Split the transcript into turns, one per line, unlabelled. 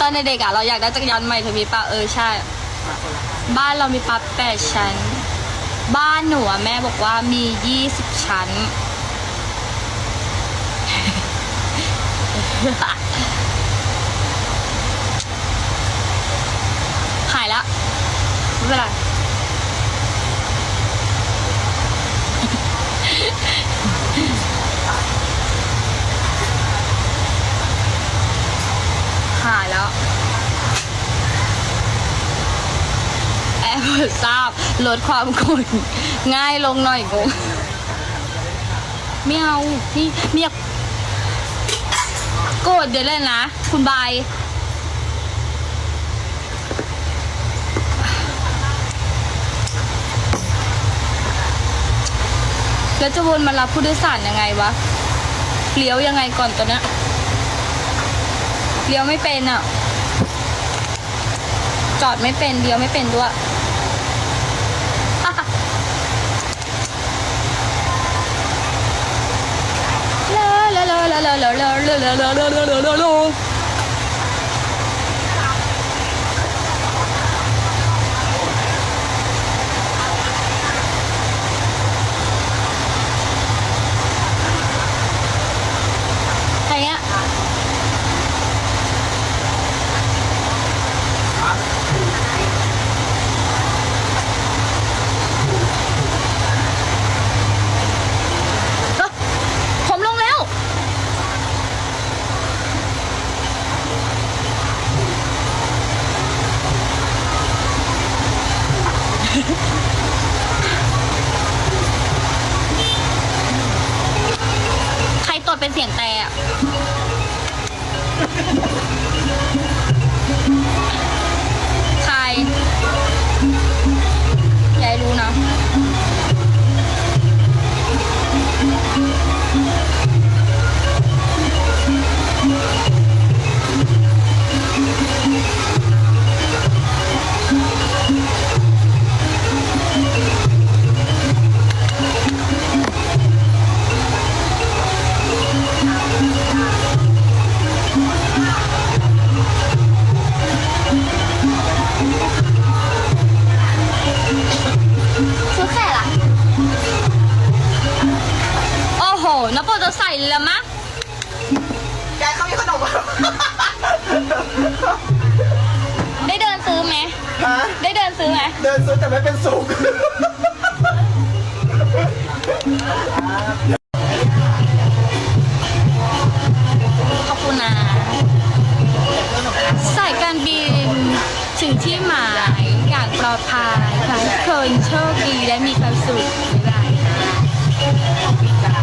ตอนในเด็กอะเราอยากได้จักรยานใหม่เธอมีปะเออใช่ บ้านเรามีปั๊บแปดชั้น บ้านหนูแม่บอกว่ามียี่สิบชั้น หายละไม่เป็นไร ดทราบลดความกดง่ายลงหน่อยกูไม่เอานี่เมียโกรธเดี๋ยวเลยนะ คุณบายแล้วจะวนมารับผู้โดยสารยังไงวะ เลี้ยวยังไงก่อนตัวเนี้เลี้ยวไม่เป็นอะ จอดไม่เป็น เลี้ยวไม่เป็นด้วย ลาลา ลาลาลาลาล เป็นเสียงแต่ โหน้าโปรจะใส่เลยละมะ
ยายเขามีขนมอะ
ได้เดินซื้อไหม
ฮะ
ได้เดินซื้อไหม
เดินซื้อแต่ไม่เป็นสุก
ขอบคุณนะสายการบินถึงที่หมายอย่างปลอดภัยขอให้ทุกคนโชคดีและมีความสุขบ๊ายบาย